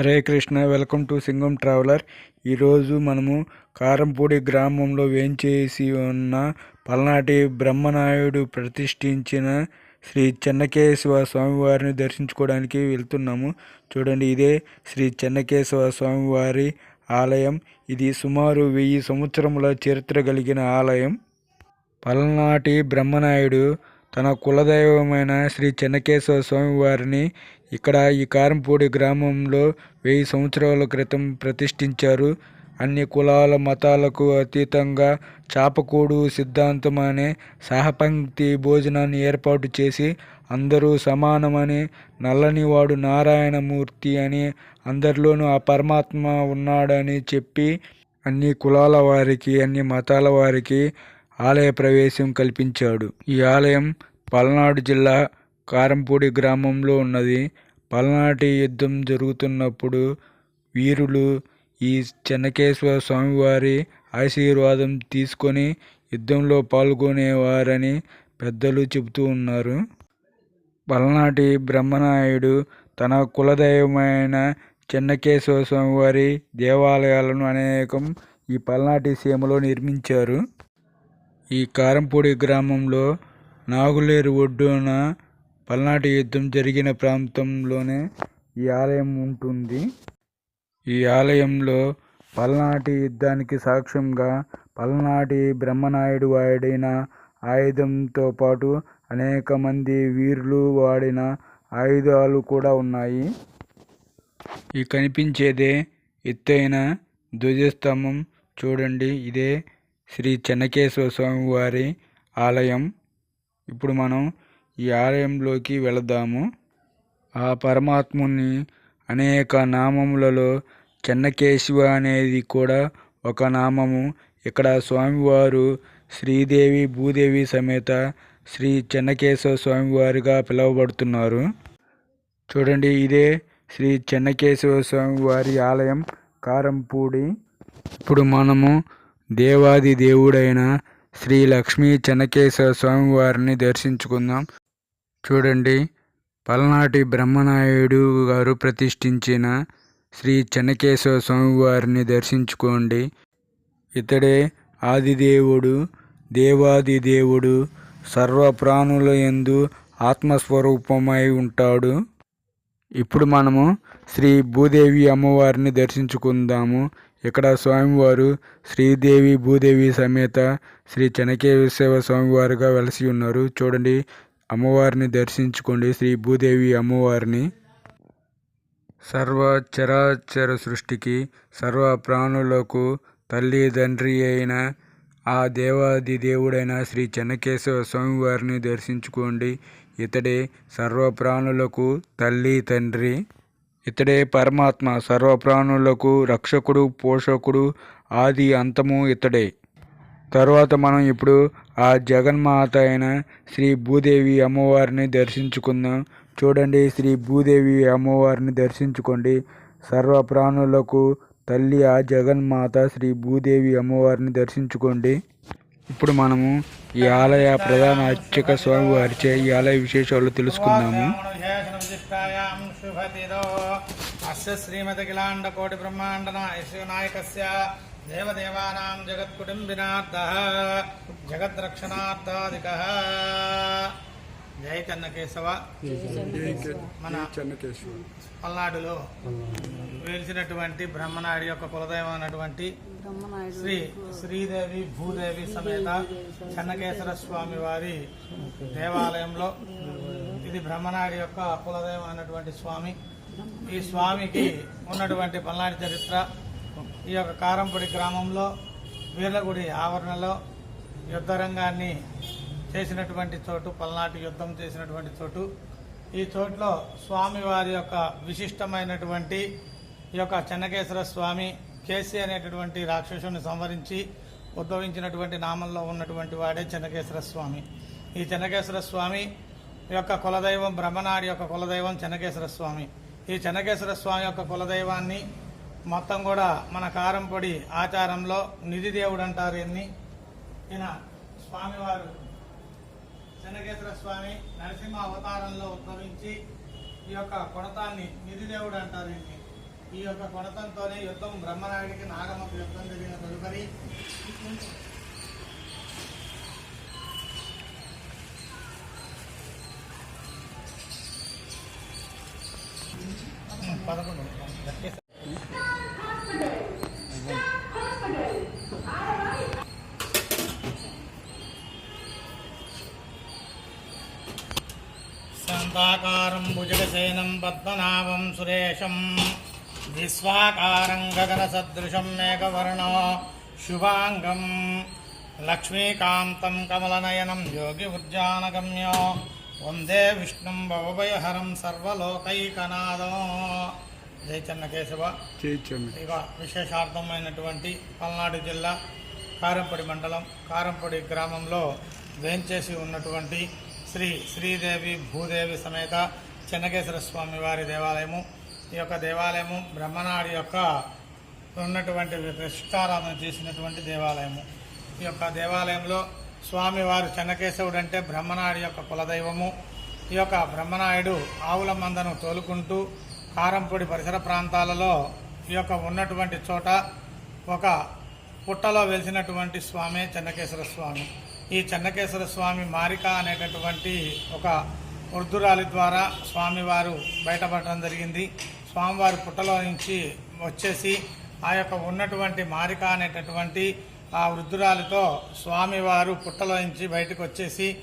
Hare Krishna welcome to Singam traveller. ఈరోజు మనము కారంపూడి గ్రామంలో వేంచేసి ఉన్న పల్నాటి బ్రహ్మనాయుడు ప్రతిష్ఠించిన శ్రీ చెన్నకేశవ స్వామివారిని దర్శించుకోవడానికి వెళ్తున్నాము. చూడండి ఇదే శ్రీ చెన్నకేశవ స్వామివారి ఆలయం. ఇది సుమారు వెయ్యి సంవత్సరముల చరిత్ర కలిగిన ఆలయం. పల్నాటి బ్రహ్మనాయుడు తన కులదైవమైన శ్రీ చెన్నకేశవ స్వామివారిని ఇక్కడ ఈ కారంపూడి గ్రామంలో వెయ్యి సంవత్సరాల క్రితం ప్రతిష్ఠించారు. అన్ని కులాల మతాలకు అతీతంగా చాపకూడు సిద్ధాంతం అనే సహపంక్తి భోజనాన్ని ఏర్పాటు చేసి అందరూ సమానమని నల్లనివాడు నారాయణమూర్తి అని అందరిలోనూ ఆ పరమాత్మ ఉన్నాడని చెప్పి అన్ని కులాల వారికి అన్ని మతాల వారికి ఆలయ ప్రవేశం కల్పించాడు. ఈ ఆలయం పల్నాడు జిల్లా కారంపూడి గ్రామంలో ఉన్నది. పల్నాటి యుద్ధం జరుగుతున్నప్పుడు వీరులు ఈ చెన్నకేశ్వర స్వామివారి ఆశీర్వాదం తీసుకొని యుద్ధంలో పాల్గొనేవారని పెద్దలు చెబుతూ ఉన్నారు. పల్నాటి బ్రహ్మనాయుడు తన కులదైవమైన చెన్నకేశవ స్వామివారి దేవాలయాలను అనేకం ఈ పల్నాటి సీమలో నిర్మించారు. ఈ కారంపూడి గ్రామంలో నాగులేరు ఒడ్డున పల్నాటి యుద్ధం జరిగిన ప్రాంతంలోనే ఈ ఆలయం ఉంటుంది. ఈ ఆలయంలో పల్నాటి యుద్ధానికి సాక్ష్యంగా పల్నాటి బ్రహ్మనాయుడు వాడిన ఆయుధంతో పాటు అనేక మంది వీరులు వాడిన ఆయుధాలు కూడా ఉన్నాయి. ఈ కనిపించేదే ఎత్తైన ధ్వజస్తంభం. చూడండి ఇదే శ్రీ చెన్నకేశ్వర స్వామి వారి ఆలయం. ఇప్పుడు మనం ఈ ఆలయంలోకి వెళదాము. ఆ పరమాత్ముని అనేక నామములలో చెన్నకేశవ అనేది కూడా ఒక నామము. ఇక్కడ స్వామివారు శ్రీదేవి భూదేవి సమేత శ్రీ చెన్నకేశవ స్వామివారిగా పిలువబడుతున్నారు. చూడండి ఇదే శ్రీ చెన్నకేశవ స్వామి వారి ఆలయం కారంపూడి. ఇప్పుడు మనము దేవాది దేవుడైన శ్రీ లక్ష్మీ చెన్నకేశవ స్వామివారిని దర్శించుకుందాం. చూడండి. పల్నాటి బ్రహ్మనాయుడు గారు ప్రతిష్ఠించిన శ్రీ చెన్నకేశవ స్వామివారిని దర్శించుకోండి. ఇతడే ఆదిదేవుడు దేవాది దేవుడు సర్వ ప్రాణుల యందు ఆత్మస్వరూపమై ఉంటాడు. ఇప్పుడు మనము శ్రీ భూదేవి అమ్మవారిని దర్శించుకుందాము. ఇక్కడ స్వామివారు శ్రీదేవి భూదేవి సమేత శ్రీ చెనకేశ్వర స్వామివారుగా వెలసి ఉన్నారు. చూడండి. అమ్మవారిని దర్శించుకోండి. శ్రీ భూదేవి అమ్మవారిని. సర్వ చరాచర సృష్టికి సర్వ ప్రాణులకు తల్లి తండ్రి అయిన ఆ దేవాది దేవుడైన శ్రీ చెన్నకేశవ స్వామివారిని దర్శించుకోండి. ఇతడే సర్వ ప్రాణులకు తల్లి తండ్రి. ఇతడే పరమాత్మ సర్వ ప్రాణులకు రక్షకుడు పోషకుడు ఆది అంతము ఇతడే. తర్వాత మనం ఇప్పుడు ఆ జగన్మాత అయిన శ్రీ భూదేవి అమ్మవారిని దర్శించుకుందాం. చూడండి శ్రీ భూదేవి అమ్మవారిని దర్శించుకోండి. సర్వ ప్రాణులకు తల్లి ఆ జగన్మాత శ్రీ భూదేవి అమ్మవారిని దర్శించుకోండి. ఇప్పుడు మనము ఈ ఆలయ ప్రధాన అర్చక స్వామి వారిచే ఈ ఆలయ విశేషాలు తెలుసుకుందాము. శ్రీమతి కిలాండ కోటి బ్రహ్మాండ నాయకస్య దేవదేవానాం జగత్కుటుంబినార్థ జగద్రక్షణార్థాదిక జయ చెన్నకేశవ. మన పల్నాడులో వేల్చినటువంటి బ్రహ్మనాయుడు యొక్క కులదైవం అయినటువంటి శ్రీ శ్రీదేవి భూదేవి సమేత చెన్నకేశ్వర స్వామి వారి దేవాలయంలో ఇది బ్రహ్మనాయుడు యొక్క కులదైవం అయినటువంటి స్వామి. ఈ స్వామికి ఉన్నటువంటి పల్నాడు చరిత్ర ఈ యొక్క కారంపొడి గ్రామంలో వీర్లగుడి ఆవరణలో యుద్ధరంగాన్ని చేసినటువంటి చోటు పల్నాటి యుద్ధం చేసినటువంటి చోటు. ఈ చోట్లో స్వామివారి యొక్క విశిష్టమైనటువంటి ఈ యొక్క చెన్నకేశ్వర స్వామి కేసీ అనేటటువంటి రాక్షసుని సంవరించి ఉద్భవించినటువంటి నామంలో ఉన్నటువంటి వాడే చెన్నకేశ్వర స్వామి. ఈ చెన్నకేశ్వర స్వామి యొక్క కులదైవం బ్రహ్మనాడి యొక్క కులదైవం చెన్నకేశ్వర స్వామి. ఈ చెన్నకేశ్వర స్వామి యొక్క కులదైవాన్ని మొత్తం కూడా మన కారంపొడి ఆచారంలో నిధి దేవుడు అంటారు ఎన్ని? ఈయన స్వామివారు. చెన్నకేశ్వర స్వామి నరసింహ అవతారంలో ఉద్భవించి ఈ యొక్క కొడతాన్ని నిధిదేవుడు అంటారు ఎన్ని? ఈ యొక్క కొడతంతోనే యుద్ధం బ్రహ్మనాయుడికి నాగమ్మకు యుద్ధం జరిగిన తదుపరి శాంతాకారం భుజగసేనం పద్మనాభం సురేశం. విశ్వాకారం గగనసదృశం మేఘవర్ణో శుభాంగం. లక్ష్మీకాంతం కమలనయనం యోగి ఉద్యానగమ్యో వందే విష్ణుం భవభయహరం సర్వలోకైకనాదం జై చెన్నకేశవ. చేయించండి ఇక విశేషార్థమైనటువంటి పల్నాడు జిల్లా కారంపొడి మండలం కారంపొడి గ్రామంలో వేంచేసి ఉన్నటువంటి శ్రీ శ్రీదేవి భూదేవి సమేత చెన్నకేశ్వర స్వామి వారి దేవాలయము. ఈ యొక్క దేవాలయము బ్రహ్మనాడి యొక్క ఉన్నటువంటి ప్రతిష్టారాధన చేసినటువంటి దేవాలయము. ఈ యొక్క దేవాలయంలో స్వామివారు చెన్నకేశవుడు అంటే బ్రహ్మనాడు యొక్క కులదైవము. ఈ యొక్క బ్రహ్మనాయుడు ఆవుల మందను తోలుకుంటూ కారంపొడి పరిసర ప్రాంతాలలో ఈ యొక్క ఉన్నటువంటి చోట ఒక పుట్టలో వెలిసినటువంటి స్వామి చెన్నకేశ్వర స్వామి. ఈ చెన్నకేశ్వర స్వామి మారిక అనేటటువంటి ఒక వృద్ధురాలి ద్వారా స్వామివారు బయటపడటం జరిగింది. స్వామివారి పుట్టలో నుంచి వచ్చేసి ఆ యొక్క ఉన్నటువంటి మారిక అనేటటువంటి ఆ వృద్ధురాలితో స్వామివారు పుట్టలో నుంచి బయటకు వచ్చేసి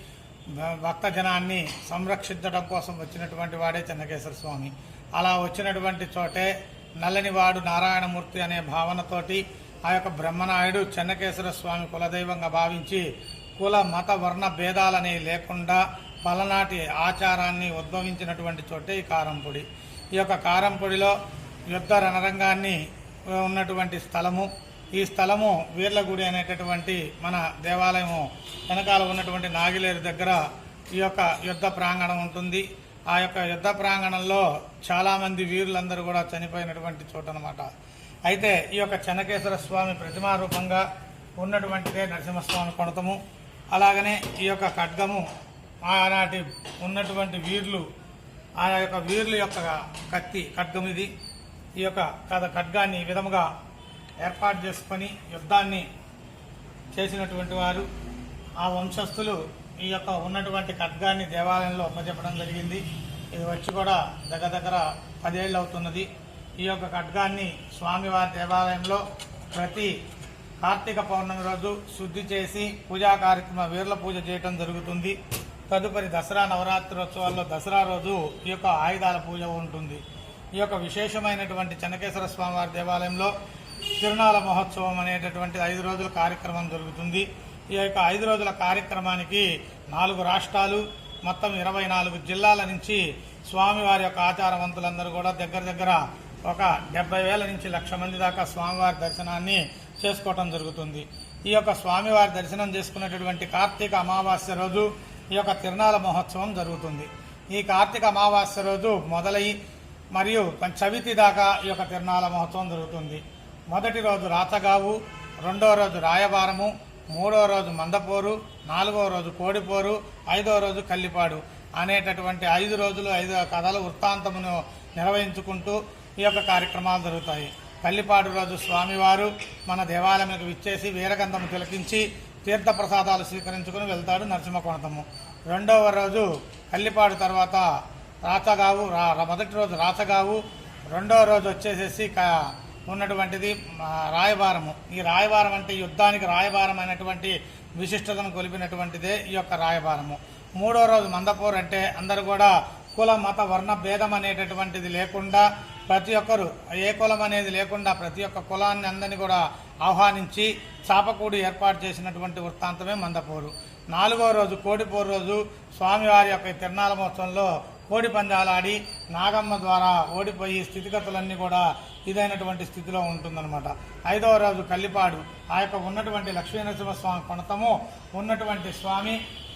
భక్తజనాన్ని సంరక్షించడం కోసం వచ్చినటువంటి వాడే చెన్నకేశ్వర స్వామి. అలా వచ్చినటువంటి చోటే నల్లనివాడు నారాయణమూర్తి అనే భావనతోటి ఆ యొక్క బ్రహ్మనాయుడు చెన్నకేశ్వర స్వామి కులదైవంగా భావించి కుల మత వర్ణ భేదాలని లేకుండా పలనాటి ఆచారాన్ని ఉద్భవించినటువంటి చోటే ఈ కారంపొడి ఈ యొక్క కారంపొడిలో యుద్ధ రణరంగాన్ని ఉన్నటువంటి స్థలము. ఈ స్థలము వీర్లగుడి అనేటటువంటి మన దేవాలయము వెనకాల ఉన్నటువంటి నాగిలేరు దగ్గర ఈ యొక్క యుద్ధ ప్రాంగణం ఉంటుంది. ఆ యొక్క యుద్ధ ప్రాంగణంలో చాలామంది వీరులందరూ కూడా చనిపోయినటువంటి చోట అనమాట అయితే ఈ యొక్క చెన్నకేశ్వర స్వామి ప్రతిమారూపంగా ఉన్నటువంటిదే నరసింహస్వామి కొనతము. అలాగనే ఈ యొక్క ఖడ్గము ఆనాటి ఉన్నటువంటి వీర్లు ఆ యొక్క వీర్ల యొక్క కత్తి ఖడ్గం ఇది. ఈ యొక్క కథ ఖడ్గాన్ని ఈ విధముగా ఏర్పాటు చేసుకొని యుద్ధాన్ని చేసినటువంటి వారు. ఆ వంశస్థులు ఈ యొక్క ఉన్నటువంటి ఖడ్గాన్ని దేవాలయంలో అప్పచెప్పడం జరిగింది. ఇది వచ్చి కూడా దగ్గర దగ్గర పదేళ్ళు అవుతున్నది. ఈ యొక్క ఖడ్గాన్ని స్వామివారి దేవాలయంలో ప్రతి కార్తీక పౌర్ణమి రోజు శుద్ధి చేసి పూజా కార్యక్రమ వీర్ల పూజ చేయటం జరుగుతుంది. తదుపరి దసరా నవరాత్రోత్సవాల్లో దసరా రోజు ఈ యొక్క ఆయుధాల పూజ ఉంటుంది. ఈ యొక్క విశేషమైనటువంటి చెన్నకేశ్వర స్వామివారి దేవాలయంలో తిరునాళ మహోత్సవం అనేటటువంటి ఐదు రోజుల కార్యక్రమం జరుగుతుంది. ఈ యొక్క ఐదు రోజుల కార్యక్రమానికి నాలుగు రాష్ట్రాలు మొత్తం ఇరవై నాలుగు జిల్లాల నుంచి స్వామివారి యొక్క ఆచారవంతులందరూ కూడా దగ్గర దగ్గర ఒక డెబ్బై వేల నుంచి లక్ష మంది దాకా స్వామివారి దర్శనాన్ని చేసుకోవటం జరుగుతుంది. ఈ యొక్క స్వామివారి దర్శనం చేసుకునేటటువంటి కార్తీక అమావాస్య రోజు ఈ యొక్క తిరునాల మహోత్సవం జరుగుతుంది. ఈ కార్తీక అమావాస్య రోజు మొదలై మరియు చవితి దాకా ఈ యొక్క తిరునాల మహోత్సవం జరుగుతుంది. మొదటి రోజు రాతగావు రెండో రోజు రాయబారము మూడో రోజు మందపోరు నాలుగో రోజు కోడిపోరు ఐదో రోజు కల్లిపాడు అనేటటువంటి ఐదు రోజులు ఐదు కథల వృత్తాంతమును నిర్వహించుకుంటూ ఈ యొక్క కార్యక్రమాలు జరుగుతాయి. కల్లిపాడు రోజు స్వామివారు మన దేవాలయంకు విచ్చేసి వీరగంధము తిలకించి తీర్థప్రసాదాలు స్వీకరించుకుని వెళ్తాడు నరసింహకోణతము రెండవ రోజు కల్లిపాడు తర్వాత రాచగావు మొదటి రోజు రాచగావు రెండవ రోజు వచ్చేసేసి ఉన్నటువంటిది రాయబారము. ఈ రాయబారం అంటే యుద్ధానికి రాయబారం అయినటువంటి విశిష్టతను కొలిపినటువంటిదే ఈ యొక్క రాయబారము. మూడో రోజు మందపూర్ అంటే అందరూ కూడా కుల మత వర్ణ భేదం అనేటటువంటిది లేకుండా ప్రతి ఒక్కరు ఏ కులం అనేది లేకుండా ప్రతి ఒక్క కులాన్ని అందరినీ కూడా ఆహ్వానించి చాపకూడి ఏర్పాటు చేసినటువంటి వృత్తాంతమే మందపూరు. నాలుగో రోజు కోడిపోరు రోజు స్వామివారి యొక్క ఈ తిరునాళ మహోత్సవంలో కోడి పందాలాడి నాగమ్మ ద్వారా ఓడిపోయి స్థితిగతులన్నీ కూడా ఇదైనటువంటి స్థితిలో ఉంటుందన్నమాట. ఐదవ రోజు కల్లిపాడు ఆ యొక్క ఉన్నటువంటి లక్ష్మీ నరసింహస్వామి కొనతము ఉన్నటువంటి స్వామి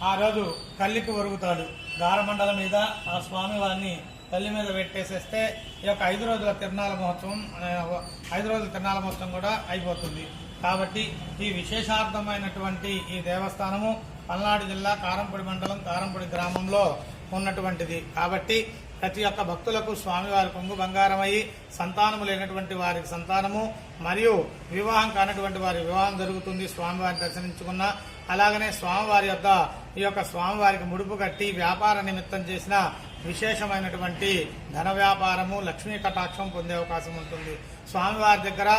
ఆ రోజు కల్లికి ఒరుగుతాడు. గారమండల మీద ఆ స్వామి వారిని తల్లి మీద పెట్టేసేస్తే ఈ యొక్క ఐదు రోజుల తిరునాల మహోత్సవం ఐదు రోజుల తిరునాల మహోత్సవం కూడా అయిపోతుంది. కాబట్టి ఈ విశేషార్థమైనటువంటి ఈ దేవస్థానము పల్నాడు జిల్లా కారంపొడి మండలం కారంపొడి గ్రామంలో ఉన్నటువంటిది. కాబట్టి ప్రతి ఒక్క భక్తులకు స్వామివారి కొంగు బంగారమయ్యి సంతానము లేనటువంటి వారికి సంతానము మరియు వివాహం కానటువంటి వారి వివాహం జరుగుతుంది స్వామివారిని దర్శించుకున్న. అలాగనే స్వామివారి యొక్క ఈ యొక్క స్వామివారికి ముడుపు కట్టి వ్యాపార నిమిత్తం చేసిన విశేషమైనటువంటి ధన వ్యాపారము లక్ష్మీ కటాక్షం పొందే అవకాశం ఉంటుంది. స్వామివారి దగ్గర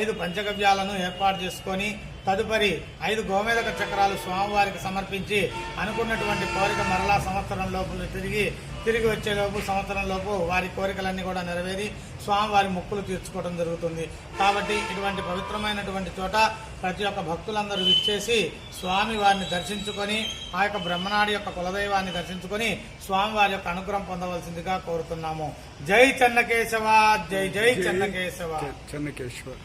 ఐదు పంచగవ్యాలను ఏర్పాటు చేసుకొని తదుపరి ఐదు గోమేదక చక్రాలు స్వామివారికి సమర్పించి అనుకున్నటువంటి కోరిక మరలా సంవత్సరం లోపల తిరిగి తిరిగి వచ్చేలోపు సంవత్సరం లోపు వారి కోరికలన్నీ కూడా నెరవేరి స్వామివారి మొక్కులు తీర్చుకోవడం జరుగుతుంది. కాబట్టి ఇటువంటి పవిత్రమైనటువంటి చోట ప్రతి ఒక్క భక్తులందరూ విచ్చేసి స్వామి వారిని దర్శించుకొని ఆ యొక్క బ్రహ్మనాడి యొక్క కులదైవాన్ని దర్శించుకొని స్వామివారి యొక్క అనుగ్రహం పొందవలసిందిగా కోరుతున్నాము. జై చెన్నకేశవ! జై జై చెన్నకేశవ! చెన్నకేశ్వర్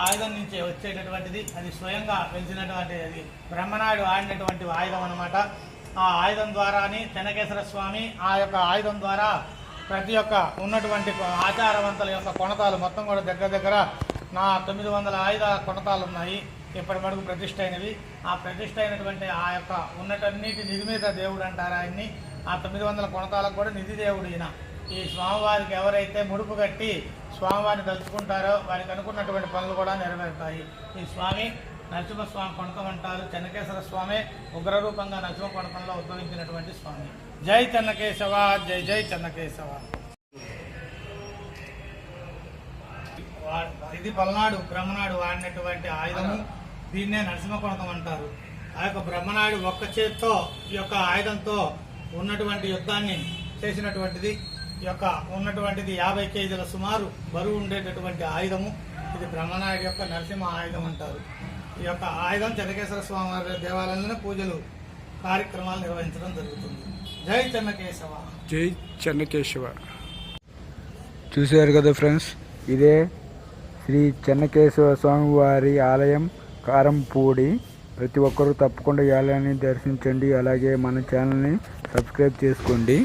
ఆయుధం నుంచి వచ్చేటటువంటిది అది స్వయంగా వెలిసినటువంటి అది బ్రహ్మనాయుడు ఆడినటువంటి ఆయుధం అన్నమాట. ఆ ఆయుధం ద్వారాని చెనకేశ్వర స్వామి ఆ యొక్క ఆయుధం ద్వారా ప్రతి ఒక్క ఉన్నటువంటి ఆచారవంతుల యొక్క కొనతాలు మొత్తం కూడా దగ్గర దగ్గర నా తొమ్మిది వందల ఆయుధ కొనతాలు ఉన్నాయి. ఇప్పటి వరకు ప్రతిష్ట అయినవి ఆ ప్రతిష్ట అయినటువంటి ఆ యొక్క ఉన్నటన్నిటి నిర్మిత దేవుడు అంటారు ఆయన్ని. ఆ తొమ్మిది వందల కొనతాలకు కూడా నిధి దేవుడు ఈయన. ఈ స్వామివారికి ఎవరైతే ముడుపు కట్టి స్వామివారిని తలుచుకుంటారో వారికి అనుకున్నటువంటి పనులు కూడా నెరవేరుతాయి. ఈ స్వామి నరసింహస్వామి కొనకం అంటారు. చెన్నకేశ్వర స్వామి ఉగ్రరూపంగా నరసింహ కొనకంలో ఉద్భవించినటువంటి స్వామి. జై చెన్నకేశవ జై జై చెన్నకేశవ. ఇది పల్నాడు బ్రహ్మనాడు వాడినటువంటి ఆయుధము. దీన్నే నరసింహ కొనకం అంటారు. ఆ యొక్క బ్రహ్మనాయుడు ఒక్క చేత్తో ఈ యొక్క ఆయుధంతో ఉన్నటువంటి యుద్ధాన్ని చేసినటువంటిది ఈ యొక్క ఉన్నటువంటిది యాభై కేజీల సుమారు బరువు ఉండేటటువంటి ఆయుధము. ఇది బ్రహ్మనాయుడు యొక్క నరసింహ ఆయుధం అంటారు. ఈ యొక్క ఆయుధం చెన్నకేశ్వర స్వామి వారి దేవాలయంలోనే పూజలు కార్యక్రమాలు నిర్వహించడం జరుగుతుంది. జై చెన్నకేశవ. జై చెన్నకేశవ. చూశారు కదా ఫ్రెండ్స్ ఇదే శ్రీ చెన్నకేశవ స్వామి వారి ఆలయం కారంపూడి. ప్రతి ఒక్కరూ తప్పకుండా ఈ ఆలయాన్ని దర్శించండి అలాగే మన ఛానల్ని సబ్స్క్రైబ్ చేసుకోండి.